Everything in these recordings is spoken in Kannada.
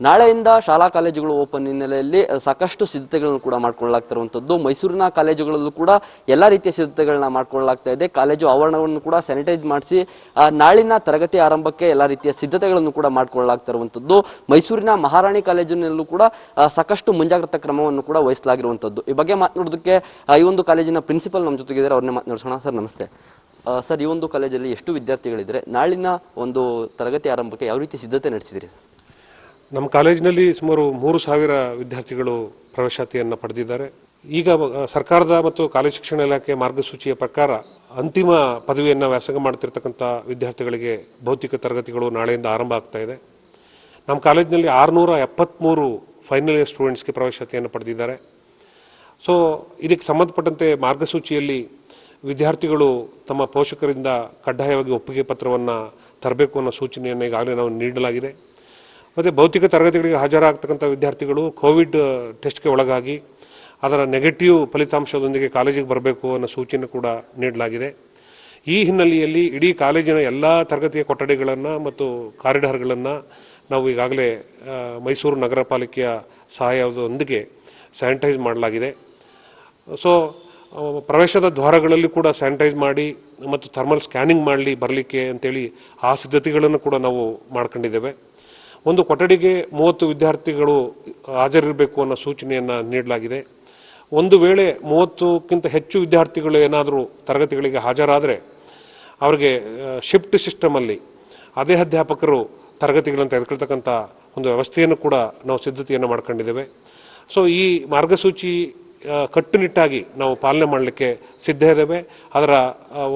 ನಾಳೆಯಿಂದ ಶಾಲಾ ಕಾಲೇಜುಗಳು ಓಪನ್ ಹಿನ್ನೆಲೆಯಲ್ಲಿ ಸಾಕಷ್ಟು ಸಿದ್ಧತೆಗಳನ್ನು ಕೂಡ ಮಾಡ್ಕೊಳ್ಳಲಾಗ್ತಿರುವಂಥದ್ದು. ಮೈಸೂರಿನ ಕಾಲೇಜುಗಳಲ್ಲೂ ಕೂಡ ಎಲ್ಲ ರೀತಿಯ ಸಿದ್ಧತೆಗಳನ್ನ ಮಾಡ್ಕೊಳ್ಳಲಾಗ್ತಾ ಇದೆ. ಕಾಲೇಜು ಆವರಣವನ್ನು ಕೂಡ ಸ್ಯಾನಿಟೈಸ್ ಮಾಡಿಸಿ ನಾಳಿನ ತರಗತಿ ಆರಂಭಕ್ಕೆ ಎಲ್ಲ ರೀತಿಯ ಸಿದ್ಧತೆಗಳನ್ನು ಕೂಡ ಮಾಡ್ಕೊಳ್ಳಲಾಗ್ತಿರುವಂಥದ್ದು. ಮೈಸೂರಿನ ಮಹಾರಾಣಿ ಕಾಲೇಜಿನಲ್ಲೂ ಕೂಡ ಸಾಕಷ್ಟು ಮುಂಜಾಗ್ರತಾ ಕ್ರಮವನ್ನು ಕೂಡ ವಹಿಸಲಾಗಿರುವಂಥದ್ದು. ಈ ಬಗ್ಗೆ ಮಾತನಾಡೋದಕ್ಕೆ ಈ ಒಂದು ಕಾಲೇಜಿನ ಪ್ರಿನ್ಸಿಪಲ್ ನಮ್ಮ ಜೊತೆಗಿದ್ದಾರೆ. ಅವ್ರನ್ನೇ ಮಾತನಾಡಿಸೋಣ. ಸರ್, ನಮಸ್ತೆ. ಸರ್, ಈ ಒಂದು ಕಾಲೇಜಲ್ಲಿ ಎಷ್ಟು ವಿದ್ಯಾರ್ಥಿಗಳಿದ್ರೆ ನಾಳಿನ ಒಂದು ತರಗತಿ ಆರಂಭಕ್ಕೆ ಯಾವ ರೀತಿ ಸಿದ್ಧತೆ ನಡೆಸಿದಿರಿ? ನಮ್ಮ ಕಾಲೇಜಿನಲ್ಲಿ ಸುಮಾರು ಮೂರು ಸಾವಿರ ವಿದ್ಯಾರ್ಥಿಗಳು ಪ್ರವೇಶಾತಿಯನ್ನು ಪಡೆದಿದ್ದಾರೆ. ಈಗ ಸರ್ಕಾರದ ಮತ್ತು ಕಾಲೇಜು ಶಿಕ್ಷಣ ಇಲಾಖೆ ಮಾರ್ಗಸೂಚಿಯ ಪ್ರಕಾರ ಅಂತಿಮ ಪದವಿಯನ್ನು ವ್ಯಾಸಂಗ ಮಾಡ್ತಿರ್ತಕ್ಕಂಥ ವಿದ್ಯಾರ್ಥಿಗಳಿಗೆ ಭೌತಿಕ ತರಗತಿಗಳು ನಾಳೆಯಿಂದ ಆರಂಭ ಆಗ್ತಾ ಇದೆ. ನಮ್ಮ ಕಾಲೇಜಿನಲ್ಲಿ ಆರುನೂರ ಎಪ್ಪತ್ತ್ಮೂರು ಫೈನಲ್ ಇಯರ್ ಸ್ಟೂಡೆಂಟ್ಸ್ಗೆ ಪ್ರವೇಶಾತಿಯನ್ನು ಪಡೆದಿದ್ದಾರೆ. ಸೊ ಇದಕ್ಕೆ ಸಂಬಂಧಪಟ್ಟಂತೆ ಮಾರ್ಗಸೂಚಿಯಲ್ಲಿ ವಿದ್ಯಾರ್ಥಿಗಳು ತಮ್ಮ ಪೋಷಕರಿಂದ ಕಡ್ಡಾಯವಾಗಿ ಒಪ್ಪಿಗೆ ಪತ್ರವನ್ನು ತರಬೇಕು ಅನ್ನೋ ಸೂಚನೆಯನ್ನು ಈಗಾಗಲೇ ನಾವು ನೀಡಲಾಗಿದೆ. ಮತ್ತು ಭೌತಿಕ ತರಗತಿಗಳಿಗೆ ಹಾಜರಾಗ್ತಕ್ಕಂಥ ವಿದ್ಯಾರ್ಥಿಗಳು ಕೋವಿಡ್ ಟೆಸ್ಟ್ಗೆ ಒಳಗಾಗಿ ಅದರ ನೆಗೆಟಿವ್ ಫಲಿತಾಂಶದೊಂದಿಗೆ ಕಾಲೇಜಿಗೆ ಬರಬೇಕು ಅನ್ನೋ ಸೂಚನೆ ಕೂಡ ನೀಡಲಾಗಿದೆ. ಈ ಹಿನ್ನೆಲೆಯಲ್ಲಿ ಇಡೀ ಕಾಲೇಜಿನ ಎಲ್ಲ ತರಗತಿಯ ಕೊಠಡಿಗಳನ್ನು ಮತ್ತು ಕಾರಿಡಾರ್ಗಳನ್ನು ನಾವು ಈಗಾಗಲೇ ಮೈಸೂರು ನಗರ ಪಾಲಿಕೆಯ ಸಹಾಯದೊಂದಿಗೆ ಸ್ಯಾನಿಟೈಸ್ ಮಾಡಲಾಗಿದೆ. ಸೊ ಪ್ರವೇಶದ ದ್ವಾರಗಳಲ್ಲಿ ಕೂಡ ಸ್ಯಾನಿಟೈಸ್ ಮಾಡಿ ಮತ್ತು ಥರ್ಮಲ್ ಸ್ಕ್ಯಾನಿಂಗ್ ಮಾಡಲಿ, ಬರಲಿಕ್ಕೆ ಅಂತೇಳಿ ಆ ಸಿದ್ಧತೆಗಳನ್ನು ಕೂಡ ನಾವು ಮಾಡ್ಕೊಂಡಿದ್ದೇವೆ. ಒಂದು ಕೊಠಡಿಗೆ ಮೂವತ್ತು ವಿದ್ಯಾರ್ಥಿಗಳು ಹಾಜರಿರಬೇಕು ಅನ್ನೋ ಸೂಚನೆಯನ್ನು ನೀಡಲಾಗಿದೆ. ಒಂದು ವೇಳೆ ಮೂವತ್ತಕ್ಕಿಂತ ಹೆಚ್ಚು ವಿದ್ಯಾರ್ಥಿಗಳು ಏನಾದರೂ ತರಗತಿಗಳಿಗೆ ಹಾಜರಾದರೆ ಅವರಿಗೆ ಶಿಫ್ಟ್ ಸಿಸ್ಟಮಲ್ಲಿ ಅದೇ ಅಧ್ಯಾಪಕರು ತರಗತಿಗಳನ್ನು ತೆಗೆದುಕೊಳ್ತಕ್ಕಂಥ ಒಂದು ವ್ಯವಸ್ಥೆಯನ್ನು ಕೂಡ ನಾವು ಸಿದ್ಧತೆಯನ್ನು ಮಾಡ್ಕೊಂಡಿದ್ದೇವೆ. ಸೊ ಈ ಮಾರ್ಗಸೂಚಿ ಕಟ್ಟುನಿಟ್ಟಾಗಿ ನಾವು ಪಾಲನೆ ಮಾಡಲಿಕ್ಕೆ ಸಿದ್ಧ ಇದ್ದೇವೆ. ಅದರ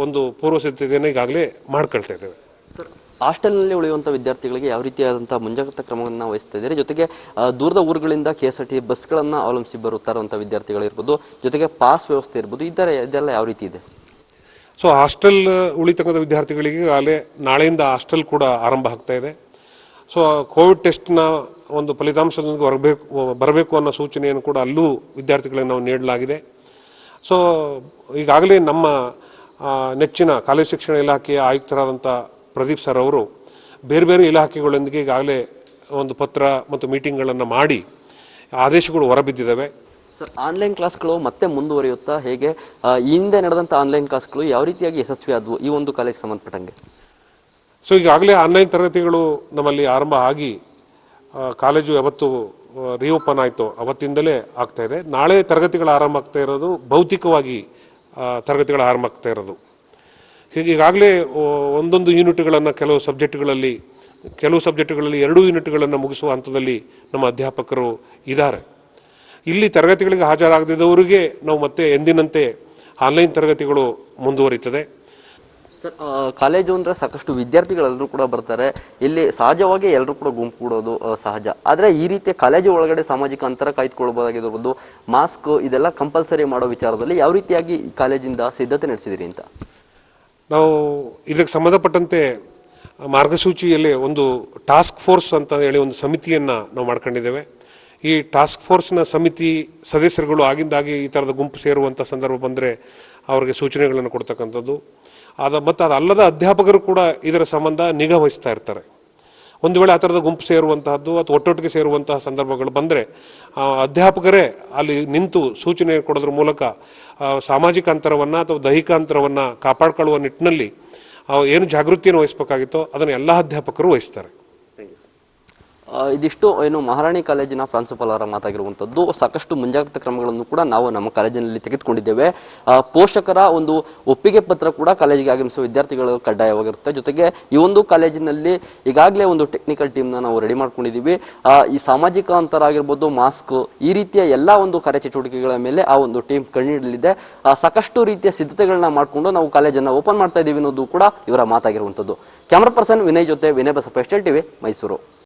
ಒಂದು ಪೂರ್ವ ಸಿದ್ಧತೆಯನ್ನು ಈಗಾಗಲೇ ಮಾಡ್ಕೊಳ್ತಾ ಇದ್ದೇವೆ. ಸರ್ ಹಾಸ್ಟೆಲ್ನಲ್ಲಿ ಉಳಿಯುವಂಥ ವಿದ್ಯಾರ್ಥಿಗಳಿಗೆ ಯಾವ ರೀತಿಯಾದಂಥ ಮುಂಜಾಗ್ರತಾ ಕ್ರಮಗಳನ್ನು ವಹಿಸ್ತಾ ಇದ್ದಾರೆ? ಜೊತೆಗೆ ದೂರದ ಊರುಗಳಿಂದ ಕೆ ಎಸ್ ಆರ್ ಟಿ ಬಸ್ಗಳನ್ನು ಅವಲಂಬಿಸಿ ಬರುತ್ತಾ ಇರುವಂಥ ವಿದ್ಯಾರ್ಥಿಗಳಿರ್ಬೋದು ಜೊತೆಗೆ ಪಾಸ್ ವ್ಯವಸ್ಥೆ ಇರ್ಬೋದು ಈ ಥರ ಇದೆಲ್ಲ ಯಾವ ರೀತಿ ಇದೆ? ಸೊ, ಹಾಸ್ಟೆಲ್ ಉಳಿತಕ್ಕಂಥ ವಿದ್ಯಾರ್ಥಿಗಳಿಗೆ ಅಲ್ಲೇ ನಾಳೆಯಿಂದ ಹಾಸ್ಟೆಲ್ ಕೂಡ ಆರಂಭ ಆಗ್ತಾ ಇದೆ. ಸೊ, ಕೋವಿಡ್ ಟೆಸ್ಟ್ನ ಒಂದು ಫಲಿತಾಂಶದೊಂದಿಗೆ ಹೊರಬೇಕು ಬರಬೇಕು ಅನ್ನೋ ಸೂಚನೆಯನ್ನು ಕೂಡ ಅಲ್ಲೂ ವಿದ್ಯಾರ್ಥಿಗಳಿಗೆ ನಾವು ನೀಡಲಾಗಿದೆ. ಸೊ, ಈಗಾಗಲೇ ನಮ್ಮ ನೆಚ್ಚಿನ ಕಾಲೇಜು ಶಿಕ್ಷಣ ಇಲಾಖೆಯ ಆಯುಕ್ತರಾದಂಥ ಪ್ರದೀಪ್ ಸರ್ ಅವರು ಬೇರೆ ಬೇರೆ ಇಲಾಖೆಗಳೊಂದಿಗೆ ಈಗಾಗಲೇ ಒಂದು ಪತ್ರ ಮತ್ತು ಮೀಟಿಂಗ್ಗಳನ್ನು ಮಾಡಿ ಆದೇಶಗಳು ಹೊರಬಿದ್ದಿದ್ದಾವೆ. ಸರ್ ಆನ್ಲೈನ್ ಕ್ಲಾಸ್ಗಳು ಮತ್ತೆ ಮುಂದುವರಿಯುತ್ತಾ? ಹೇಗೆ? ಹಿಂದೆ ನಡೆದಂಥ ಆನ್ಲೈನ್ ಕ್ಲಾಸ್ಗಳು ಯಾವ ರೀತಿಯಾಗಿ ಯಶಸ್ವಿ ಆದವು? ಈ ಒಂದು ಕಾಲೇಜ್ ಸಂಬಂಧಪಟ್ಟಂಗೆ. ಸೊ ಈಗಾಗಲೇ ಆನ್ಲೈನ್ ತರಗತಿಗಳು ನಮ್ಮಲ್ಲಿ ಆರಂಭ ಆಗಿ ಕಾಲೇಜು ಯಾವತ್ತು ರೀಓಪನ್ ಆಯಿತು. ಅವತ್ತಿಂದಲೇ ಆಗ್ತಾ ಇದೆ. ನಾಳೆ ತರಗತಿಗಳು ಆರಂಭ ಆಗ್ತಾ ಇರೋದು ಭೌತಿಕವಾಗಿ ತರಗತಿಗಳು ಆರಂಭ ಆಗ್ತಾ ಇರೋದು. ಹೀಗೆ ಈಗಾಗಲೇ ಒಂದೊಂದು ಯೂನಿಟ್ಗಳನ್ನು ಕೆಲವು ಸಬ್ಜೆಕ್ಟ್ಗಳಲ್ಲಿ ಕೆಲವು ಸಬ್ಜೆಕ್ಟ್ಗಳಲ್ಲಿ ಎರಡು ಯೂನಿಟ್ಗಳನ್ನು ಮುಗಿಸುವ ಹಂತದಲ್ಲಿ ನಮ್ಮ ಅಧ್ಯಾಪಕರು ಇದ್ದಾರೆ. ಇಲ್ಲಿ ತರಗತಿಗಳಿಗೆ ಹಾಜರಾಗದಿದ್ದವರಿಗೆ ನಾವು ಮತ್ತೆ ಎಂದಿನಂತೆ ಆನ್ಲೈನ್ ತರಗತಿಗಳು ಮುಂದುವರಿತದೆ. ಸರ್ ಕಾಲೇಜು ಅಂದರೆ ಸಾಕಷ್ಟು ವಿದ್ಯಾರ್ಥಿಗಳೆಲ್ಲರೂ ಕೂಡ ಬರ್ತಾರೆ. ಇಲ್ಲಿ ಸಹಜವಾಗಿ ಎಲ್ಲರೂ ಕೂಡ ಗುಂಪು ಕೂಡೋದು ಸಹಜ. ಆದರೆ ಈ ರೀತಿಯ ಕಾಲೇಜು ಒಳಗಡೆ ಸಾಮಾಜಿಕ ಅಂತರ ಕಾಯ್ದುಕೊಳ್ಬೋದಾಗಿರ್ಬೋದು ಮಾಸ್ಕ್ ಇದೆಲ್ಲ ಕಂಪಲ್ಸರಿ ಮಾಡೋ ವಿಚಾರದಲ್ಲಿ ಯಾವ ರೀತಿಯಾಗಿ ಕಾಲೇಜಿಂದ ಸಿದ್ಧತೆ ನಡೆಸಿದಿರಿ ಅಂತ? ನಾವು ಇದಕ್ಕೆ ಸಂಬಂಧಪಟ್ಟಂತೆ ಮಾರ್ಗಸೂಚಿಯಲ್ಲಿ ಒಂದು ಟಾಸ್ಕ್ ಫೋರ್ಸ್ ಅಂತ ಹೇಳಿ ಒಂದು ಸಮಿತಿಯನ್ನು ನಾವು ಮಾಡ್ಕೊಂಡಿದ್ದೇವೆ. ಈ ಟಾಸ್ಕ್ ಫೋರ್ಸ್ನ ಸಮಿತಿ ಸದಸ್ಯರುಗಳು ಆಗಿಂದಾಗಿ ಈ ಥರದ ಗುಂಪು ಸೇರುವಂಥ ಸಂದರ್ಭ ಬಂದರೆ ಅವರಿಗೆ ಸೂಚನೆಗಳನ್ನು ಕೊಡ್ತಕ್ಕಂಥದ್ದು. ಅದ ಮತ್ತು ಅದಲ್ಲದ ಅಧ್ಯಾಪಕರು ಕೂಡ ಇದರ ಸಂಬಂಧ ನಿಗಾ ವಹಿಸ್ತಾ ಇರ್ತಾರೆ. ಒಂದು ವೇಳೆ ಆ ಥರದ ಗುಂಪು ಸೇರುವಂತಹದ್ದು ಅಥವಾ ಒಟ್ಟೊಟ್ಟಿಗೆ ಸೇರುವಂತಹ ಸಂದರ್ಭಗಳು ಬಂದರೆ ಅಧ್ಯಾಪಕರೇ ಅಲ್ಲಿ ನಿಂತು ಸೂಚನೆ ಕೊಡೋದ್ರ ಮೂಲಕ ಸಾಮಾಜಿಕ ಅಂತರವನ್ನು ಅಥವಾ ದೈಹಿಕ ಅಂತರವನ್ನು ಕಾಪಾಡಿಕೊಳ್ಳುವ ನಿಟ್ಟಿನಲ್ಲಿ ಏನು ಜಾಗೃತಿಯನ್ನು ವಹಿಸಬೇಕಾಗಿತ್ತೋ ಅದನ್ನು ಎಲ್ಲ ಅಧ್ಯಾಪಕರು ವಹಿಸ್ತಾರೆ. ಇದಿಷ್ಟು ಏನು ಮಹಾರಾಣಿ ಕಾಲೇಜಿನ ಪ್ರಾಂಶುಪಾಲರ ಮಾತಾಗಿರುವಂಥದ್ದು ಸಾಕಷ್ಟು ಮುಂಜಾಗ್ರತಾ ಕ್ರಮಗಳನ್ನು ಕೂಡ ನಾವು ನಮ್ಮ ಕಾಲೇಜಿನಲ್ಲಿ ತೆಗೆದುಕೊಂಡಿದ್ದೇವೆ. ಪೋಷಕರ ಒಂದು ಒಪ್ಪಿಗೆ ಪತ್ರ ಕೂಡ ಕಾಲೇಜಿಗೆ ಆಗಮಿಸುವ ವಿದ್ಯಾರ್ಥಿಗಳು ಕಡ್ಡಾಯವಾಗಿರುತ್ತೆ. ಜೊತೆಗೆ ಈ ಒಂದು ಕಾಲೇಜಿನಲ್ಲಿ ಈಗಾಗಲೇ ಒಂದು ಟೆಕ್ನಿಕಲ್ ಟೀಮ್ನ ನಾವು ರೆಡಿ ಮಾಡ್ಕೊಂಡಿದ್ದೀವಿ. ಈ ಸಾಮಾಜಿಕ ಅಂತರ ಆಗಿರ್ಬೋದು ಮಾಸ್ಕ್ ಈ ರೀತಿಯ ಎಲ್ಲ ಒಂದು ಕಾರ್ಯಚಟುವಟಿಕೆಗಳ ಮೇಲೆ ಆ ಒಂದು ಟೀಮ್ ಕಣ್ಣಿಡಲಿದೆ. ಸಾಕಷ್ಟು ರೀತಿಯ ಸಿದ್ಧತೆಗಳನ್ನ ಮಾಡಿಕೊಂಡು ನಾವು ಕಾಲೇಜನ್ನು ಓಪನ್ ಮಾಡ್ತಾ ಇದ್ದೀವಿ ಅನ್ನೋದು ಕೂಡ ಇವರ ಮಾತಾಗಿರುವಂಥದ್ದು. ಕ್ಯಾಮ್ರಾ ಪರ್ಸನ್ ವಿನಯ್ ಜೊತೆ ವಿನಯ್ ಬಸಪ್ಪ ಎಸ್ಟೆಲ್ ಟಿವಿ ಮೈಸೂರು